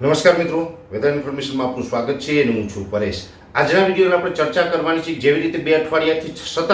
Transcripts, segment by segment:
નમસ્કાર મિત્રો વેધર ઇન્ફોર્મેશનમાં આપનું સ્વાગત છે અને હું છું પરેશ. આજના વિડીયોમાં આપણે ચર્ચા કરવાની છે જેવી રીતે બે અઠવાડિયાથી સતત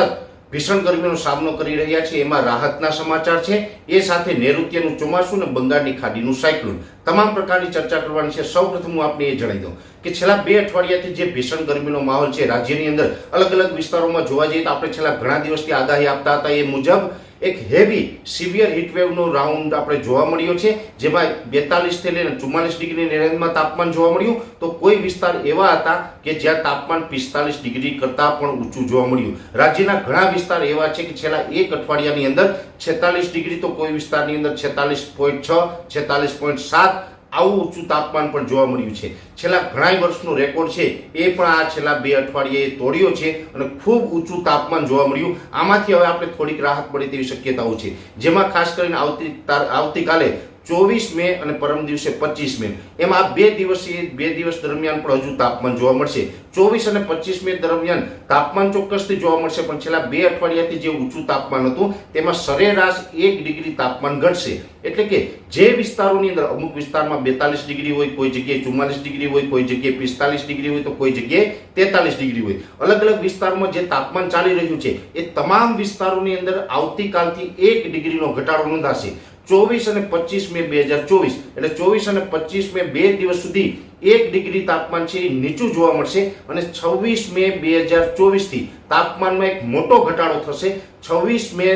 ભીષણ ગરમીનો સામનો કરી રહ્યા છે, એમાં રાહતના સમાચાર છે, એ સાથે નૈઋત્યનું ચોમાસું અને બંગાળની ખાડીનું સાયક્લોન. તમામ પ્રકારની ચર્ચા કરવાની છે. સૌપ્રથમ હું આપને એ જણાવી દઉં કે છેલ્લા બે અઠવાડિયાથી જે ભીષણ ગરમીનો માહોલ છે, રાજ્યની અંદર અલગ અલગ વિસ્તારોમાં જોવા જઈએ તો આપણે છેલ્લા ઘણા દિવસથી આગાહી આપતા હતા એ મુજબ એક હેવી સિવિયર હીટવેવનો રાઉન્ડ આપણે જોવા મળ્યો છે જેમાં બેતાલીસથી લઈને ચુમ્માલીસ ડિગ્રીની રેન્જમાં તાપમાન જોવા મળ્યું. તો કોઈ વિસ્તાર એવા હતા કે જ્યાં તાપમાન પિસ્તાલીસ ડિગ્રી કરતાં પણ ઊંચું જોવા મળ્યું. રાજ્યના ઘણા વિસ્તાર એવા છે કે છેલ્લા એક અઠવાડિયાની અંદર છેતાલીસ ડિગ્રી, તો કોઈ વિસ્તારની અંદર છેતાલીસ પોઈન્ટ છ, છેતાલીસ પોઈન્ટ સાત આવું ઊંચું તાપમાન પણ જોવા મળ્યું છે. છેલ્લા ઘણા વર્ષનો રેકોર્ડ છે. એ પણ આ છેલ્લા બે અઠવાડિયે તોડ્યો છે અને ખૂબ ઊંચું તાપમાન જોવા મળ્યું. આમાંથી હવે આપણે થોડીક રાહત મળે તેવી શક્યતાઓ છે. જેમાં ખાસ કરીને આવતી આવતીકાલે ચોવીસ મે અને પરમ દિવસે પચીસ મે. એમ આ બે દિવસીય બે દિવસ દરમિયાન પણ હજુ તાપમાન જોવા મળશે. ચોવીસ અને પચીસ મે દરમિયાન તાપમાન ચોક્કસથી જોવા મળશે, પણ છેલ્લા બે અઠવાડિયાથી જે ઊંચું તાપમાન હતું, તેમાં સરેરાશ એક ડિગ્રી તાપમાન ઘટશે. એટલે કે જે વિસ્તારોની અંદર અમુક વિસ્તારમાં બેતાલીસ ડિગ્રી હોય, કોઈ જગ્યાએ ચુમ્માલીસ ડિગ્રી હોય, કોઈ જગ્યાએ પિસ્તાલીસ ડિગ્રી હોય, તો કોઈ જગ્યાએ તેતાલીસ ડિગ્રી હોય. અલગ અલગ વિસ્તારમાં જે તાપમાન ચાલી રહ્યું છે, એ તમામ વિસ્તારોની અંદર આવતીકાલથી એક ડિગ્રીનો ઘટાડો નોંધાશે. ચોવીસ અને પચીસ મે બે હજાર ચોવીસ. એટલે ચોવીસ અને પચીસ મે બે દિવસ સુધી એક ડિગ્રી તાપમાન છે એ નીચું જોવા મળશે અને છવ્વીસ મે બે હજાર ચોવીસથી તાપમાનમાં એક મોટો ઘટાડો થશે. છવ્વીસ મે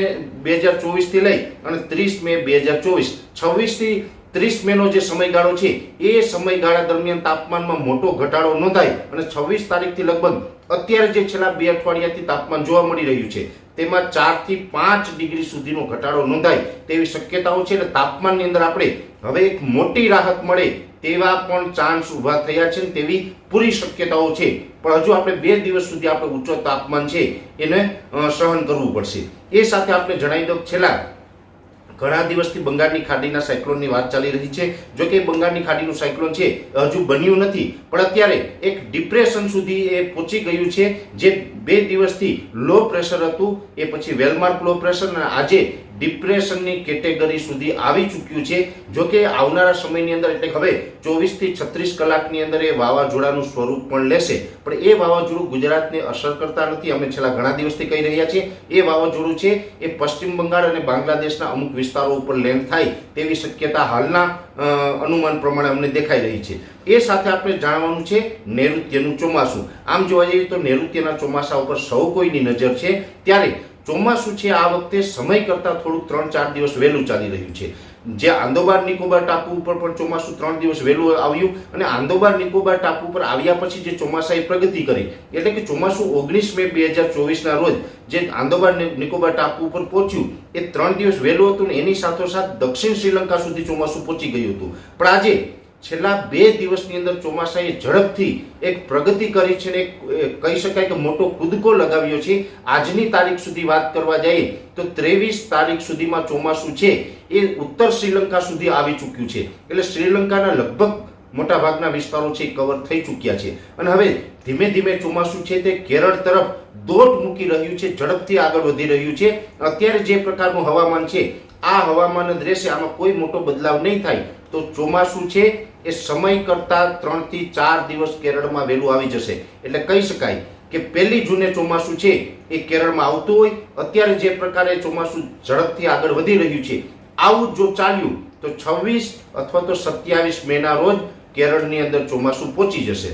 બે હજાર ચોવીસથી લઈ અને ત્રીસ મે બે હજાર ચોવીસ. છવ્વીસથી ત્રીસ મેનો જે સમયગાળો છે, એ સમયગાળા દરમિયાન તાપમાનમાં મોટો ઘટાડો નોંધાય અને છવ્વીસ તારીખથી લગભગ અત્યારે જે છેલ્લા બે અઠવાડિયાથી તાપમાન જોવા મળી રહ્યું છે, તેમાં ચારથી પાંચ ડિગ્રી સુધીનો ઘટાડો નોંધાય તેવી શક્યતાઓ છે અને તાપમાનની અંદર આપણે હવે એક મોટી રાહત મળે તેવા પણ ચાન્સ ઊભા થયા છે તેવી પૂરી શક્યતાઓ છે. પણ હજુ આપણે બે દિવસ સુધી આપણે ઊંચો તાપમાન છે એને સહન કરવું પડશે. એ સાથે આપણે જણાવી દઉં છેલ્લા ઘણા દિવસથી બંગાળની ખાડીના સાયક્લોનની વાત ચાલી રહી છે. જો કે બંગાળની ખાડીનું સાયક્લોન છે હજુ બન્યું નથી. પણ અત્યારે એક ડિપ્રેશન સુધી એ પહોંચી ગયું છે, જે બે દિવસથી લો પ્રેશર હતું, એ પછી વેલમાર્ક લો પ્રેશર, અને આજે ડિપ્રેશનની કેટેગરી સુધી આવી ચૂક્યું છે. જો કે આવનારા સમયની અંદર એટલે હવે ચોવીસથી છત્રીસ કલાકની અંદર એ વાવાઝોડાનું સ્વરૂપ પણ લેશે. પણ એ વાવાઝોડું ગુજરાતને અસર કરતા નથી. અમે છેલ્લા ઘણા દિવસથી કહી રહ્યા છીએ, એ વાવાઝોડું છે, એ પશ્ચિમ બંગાળ અને બાંગ્લાદેશના અમુક વિસ્તારો ઉપર લેન્ડ થાય તેવી શક્યતા હાલના અનુમાન પ્રમાણે અમને દેખાઈ રહી છે. એ સાથે આપણે જાણવાનું છે નૈઋત્યનું ચોમાસું. આમ જોવા જઈએ તો નૈઋત્યના ચોમાસા ઉપર સૌ કોઈની નજર છે. ત્યારે ચોમાસું છે આ વખતે સમય કરતાં થોડુંક ત્રણ ચાર દિવસ વહેલું ચાલી રહ્યું છે. જે આંદોબાર નિકોબાર ટાપુ ઉપર પણ ચોમાસું ત્રણ દિવસ વહેલું આવ્યું અને આંદોબાર નિકોબાર ટાપુ પર આવ્યા પછી જે ચોમાસાએ પ્રગતિ કરી, એટલે કે ચોમાસું ઓગણીસ મે બે હજાર ચોવીસના રોજ જે આંદોબાર નિકોબાર ટાપુ ઉપર પહોંચ્યું, એ ત્રણ દિવસ વહેલું હતું ને એની સાથોસાથ દક્ષિણ શ્રીલંકા સુધી ચોમાસું પહોંચી ગયું હતું. પણ આજે છેલ્લા બે દિવસની અંદર ચોમાસાએ ઝડપથી એક પ્રગતિ કરી છે ને કહી શકાય કે મોટો કૂદકો લગાવ્યો છે. આજની તારીખ સુધી વાત કરવા જઈએ તો ત્રેવીસ તારીખ સુધીમાં ચોમાસું છે. એ ઉત્તર શ્રીલંકા સુધી આવી ચૂક્યું છે. એટલે શ્રીલંકાના લગભગ મોટાભાગના વિસ્તારો છે કવર થઈ ચૂક્યા છે. અને હવે ધીમે ધીમે ચોમાસું છે તે કેરળ તરફ દોટ મૂકી રહ્યું છે. ઝડપથી આગળ વધી રહ્યું છે. અત્યારે જે પ્રકારનું હવામાન છે આ હવામાન જ રહેશે આમાં કોઈ મોટો બદલાવ નહીં થાય. તો ચોમાસું છે એ સમય કરતાં ત્રણથી ચાર દિવસ કેરળમાં વહેલું આવી જશે. એટલે કહી શકાય કે પહેલી જૂને ચોમાસું છે એ કેરળમાં આવતું હોય. અત્યારે જે પ્રકારે ચોમાસું ઝડપથી આગળ વધી રહ્યું છે, આવું જો ચાલ્યું, તો છવ્વીસ અથવા તો સત્યાવીસ મેના રોજ કેરળની અંદર ચોમાસું પહોંચી જશે.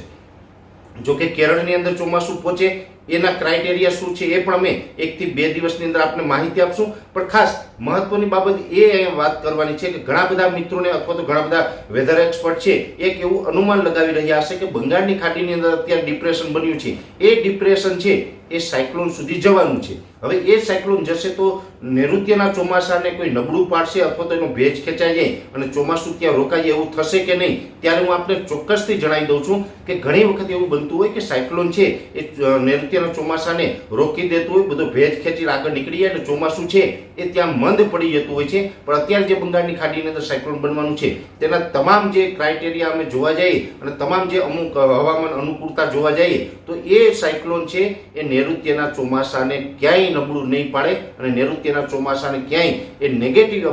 જો કે કેરળની અંદર ચોમાસું પહોંચે એના ક્રાઇટેરિયા શું છે એ પણ અમે એકથી બે દિવસની અંદર આપને માહિતી આપશું. પણ ખાસ મહત્વની બાબત એ વાત કરવાની છે કે ઘણા બધા મિત્રોને અથવા તો ઘણા બધા વેધર એક્સપર્ટ છે એક એવું અનુમાન લગાવી રહ્યા હશે કે બંગાળની ખાડીની અંદર અત્યારે ડિપ્રેશન બન્યું છે. એ ડિપ્રેશન છે એ સાયક્લોન સુધી જવાનું છે. હવે એ સાયક્લોન જશે તો નૈઋત્યના ચોમાસાને કોઈ નબળું પાડશે અથવા તો એનો ભેજ ખેંચાઈ જાય અને ચોમાસું ત્યાં રોકાય એવું થશે કે નહીં ત્યારે હું આપને ચોક્કસથી જણાવી દઉં છું કે ઘણી વખત એવું બનતું હોય કે સાયક્લોન છે એ અ, નૈઋત્યના ચોમાસાને રોકી દેતું હોય, બધો ભેજ ખેંચી આગળ નીકળી જાય અને ચોમાસું છે એ ત્યાં મંદ પડી જતું હોય છે. પણ અત્યારે જે બંગાળની ખાડીની અંદર સાયક્લોન બનવાનું છે, તેના તમામ જે ક્રાઇટેરિયા અમે જોવા જઈએ અને તમામ જે અમુક હવામાન અનુકૂળતા જોવા જઈએ, તો એ સાયક્લોન છે એ નૈઋત્યના ચોમાસાને ક્યાંય નબળું નહીં પાડે અને નૈઋત્યના ચોમાસાને ક્યાંય એ નેગેટિવ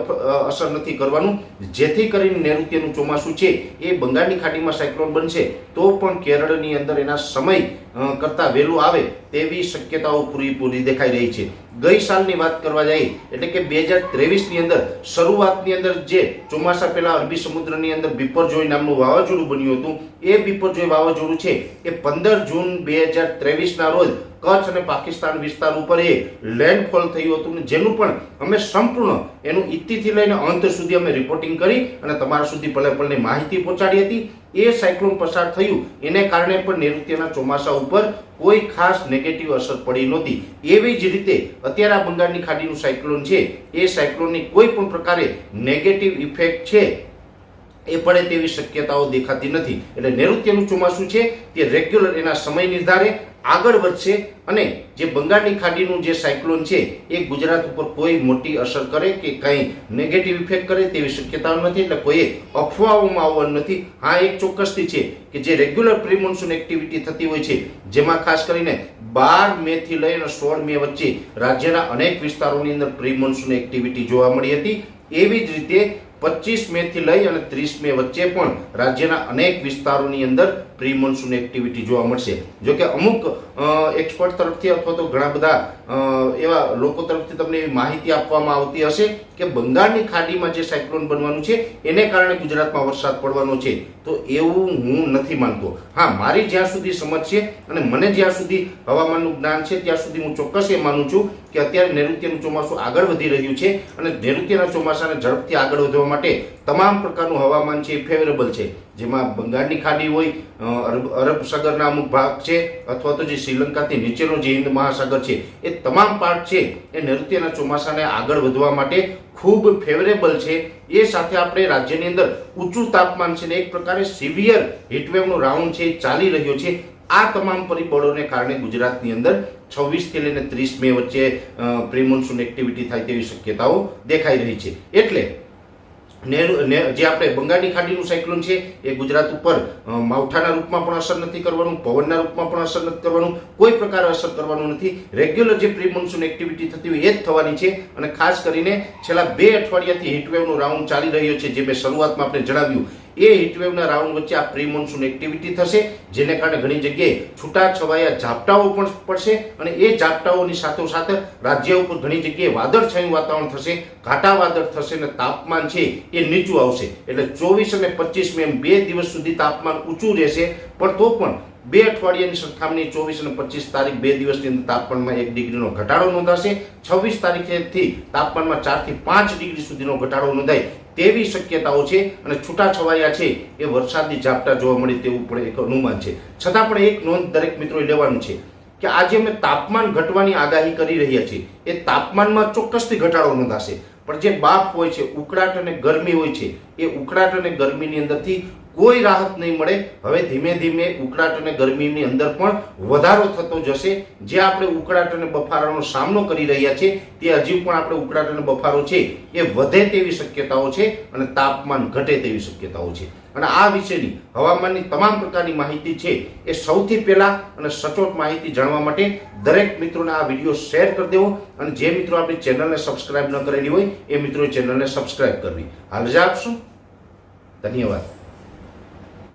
અસર નથી કરવાનું. જેથી કરીને નૈઋત્યનું ચોમાસું છે એ બંગાળની ખાડીમાં સાયક્લોન બનશે, તો પણ કેરળની અંદર એના સમય કરતાં વહેલું આવે તેવી શક્યતાઓ પૂરીપૂરી દેખાઈ રહી છે. ગઈ સાલની વાત કરવા જઈએ, એટલે કે બે હજાર ત્રેવીસની અંદર શરૂઆતની અંદર જે ચોમાસા પહેલાં અરબી સમુદ્રની અંદર બિપરજોય નામનું વાવાઝોડું બન્યું હતું, એ બિપરજોય વાવાઝોડું છે એ પંદર જૂન બે હજાર ત્રેવીસના રોજ કચ્છ અને પાકિસ્તાન વિસ્તાર ઉપર એ લેન્ડફોલ થયું હતું ને જેનું પણ અમે સંપૂર્ણ એનું ઇતિથી લઈને અંત સુધી અમે રિપોર્ટિંગ કરી અને તમારા સુધી પલે પલની માહિતી પહોંચાડી હતી. એ સાયક્લોન પસાર થયું. એને કારણે પણ નૈઋત્યના ચોમાસા ઉપર કોઈ ખાસ નેગેટિવ અસર પડી નહોતી. એવી જ રીતે અત્યારે આ બંગાળની ખાડીનું સાયક્લોન છે. એ સાયક્લોનની કોઈ પણ પ્રકારે નેગેટિવ ઇફેક્ટ છે. એ પડે તેવી શક્યતાઓ દેખાતી નથી. એટલે નૈઋત્યનું ચોમાસું છે તે રેગ્યુલર એના સમય નિર્ધારે આગળ વધશે અને જે બંગાળની ખાડીનું જે સાયક્લોન છે એ ગુજરાત ઉપર કોઈ મોટી અસર કરે કે કંઈ નેગેટિવ ઇફેક્ટ કરે તેવી શક્યતાઓ નથી. એટલે કોઈએ અફવાઓમાં આવવાનું નથી. હા, એક ચોક્કસથી છે કે જે રેગ્યુલર પ્રિમોન્સૂન એક્ટિવિટી થતી હોય છે, જેમાં ખાસ કરીને બાર મે થી લઈને સોળ મે વચ્ચે રાજ્યના અનેક વિસ્તારોની અંદર પ્રિમોન્સૂન એક્ટિવિટી જોવા મળી હતી. એવી જ રીતે પચીસ મે થી લઈ અને ત્રીસ મે વચ્ચે પણ રાજ્યના અનેક વિસ્તારોની અંદર પ્રી મોન્સૂન એક્ટિવિટી જોવા મળશે. જો કે અમુક એક્સપર્ટ તરફથી અથવા તો ઘણા બધા એવા લોકો તરફથી તમને એવી માહિતી આપવામાં આવતી હશે કે બંગાળની ખાડીમાં જે સાયક્લોન બનવાનું છે, એને કારણે ગુજરાતમાં વરસાદ પડવાનો છે. તો એવું હું નથી માનતો. હા, મારી જ્યાં સુધી સમજ છે અને મને જ્યાં સુધી હવામાનનું જ્ઞાન છે, ત્યાં સુધી હું ચોક્કસ એ માનું છું કે અત્યારે નૈઋત્યનું ચોમાસું આગળ વધી રહ્યું છે અને નૈઋત્યના ચોમાસાને ઝડપથી આગળ વધવા માટે તમામ પ્રકારનું હવામાન છે એ ફેવરેબલ છે. જેમાં બંગાળની ખાડી હોય અરબ સાગરના અમુક ભાગ છે, અથવા તો જે શ્રીલંકાથી નીચેનો જે હિન્દ મહાસાગર છે, એ તમામ પાર્ટ છે, એ નૈઋત્યના ચોમાસાને આગળ વધવા માટે ખૂબ ફેવરેબલ છે. એ સાથે આપણે રાજ્યની અંદર ઊંચું તાપમાન છે ને એક પ્રકારે સિવિયર હીટવેવનો રાઉન્ડ છે, ચાલી રહ્યો છે. આ તમામ પરિબળોને કારણે ગુજરાતની અંદર છવ્વીસથી લઈને ત્રીસ મે વચ્ચે પ્રિમોન્સૂન એક્ટિવિટી થાય તેવી શક્યતાઓ દેખાઈ રહી છે. એટલે જે આપણે બંગાળની ખાડીનું સાયક્લોન છે, એ ગુજરાત ઉપર માવઠાના રૂપમાં પણ અસર નથી કરવાનું, પવનના રૂપમાં પણ અસર નથી કરવાનું, કોઈ પ્રકારે અસર કરવાનું નથી. રેગ્યુલર જે પ્રી મોન્સૂન એક્ટિવિટી થતી હોય એ જ થવાની છે અને ખાસ કરીને છેલ્લા બે અઠવાડિયાથી હીટવેવનો રાઉન્ડ ચાલી રહ્યો છે, જે મેં શરૂઆતમાં આપણે જણાવ્યું. એ હીટવેવના રાઉન્ડ વચ્ચે આ પ્રી મોન્સૂન એક્ટિવિટી થશે, જેને કારણે ઘણી જગ્યાએ છૂટા છવાયા ઝાપટાઓ પણ પડશે અને એ ઝાપટાઓની સાથોસાથ રાજ્ય ઉપર ઘણી જગ્યાએ વાદળછાયું વાતાવરણ થશે, ઘાટા વાદળ થશે અને તાપમાન છે એ નીચું આવશે. એટલે ચોવીસ અને પચીસ મે બે દિવસ સુધી તાપમાન ઊંચું રહેશે, પણ તો પણ બે અઠવાડિયાની સરખામણી ચોવીસ અને પચીસ તારીખ બે દિવસની અંદર તાપમાનમાં એક ડિગ્રીનો ઘટાડો નોંધાશે. છવ્વીસ તારીખેથી તાપમાનમાં ચારથી પાંચ ડિગ્રી સુધીનો ઘટાડો નોંધાય તેવી શક્યતાઓ છે અને છૂટાછવાયા છે એ વરસાદની ઝાપટા જોવા મળે તેવું પણ એક અનુમાન છે. છતાં પણ એક નોંધ દરેક મિત્રોએ લેવાનું છે કે આજે અમે તાપમાન ઘટવાની આગાહી કરી રહ્યા છીએ. એ તાપમાનમાં ચોક્કસથી ઘટાડો નોંધાશે. પણ જે બાફ હોય છે, ઉકળાટ અને ગરમી હોય છે એ ઉકળાટ અને ગરમીની અંદરથી કોઈ રાહત નહીં મળે. હવે ધીમે ધીમે ઉકળાટ અને ગરમીની અંદર પણ વધારો થતો જશે. જે આપણે ઉકળાટ અને બફારાનો સામનો કરી રહ્યા છે, તે હજી પણ આપણે ઉકળાટ અને બફારો છે, એ વધે તેવી શક્યતાઓ છે અને તાપમાન ઘટે તેવી શક્યતાઓ છે. અને આ વિશેની હવામાનની તમામ પ્રકારની માહિતી છે એ સૌથી પહેલાં અને સચોટ માહિતી જાણવા માટે દરેક મિત્રોને આ વીડિયો શેર કરી દેવો. અને જે મિત્રો આપણી ચેનલને સબસ્ક્રાઇબ ન કરેલી હોય, એ મિત્રોએ ચેનલને સબસ્ક્રાઇબ કરવી. હાલ જ આપશું 肯定问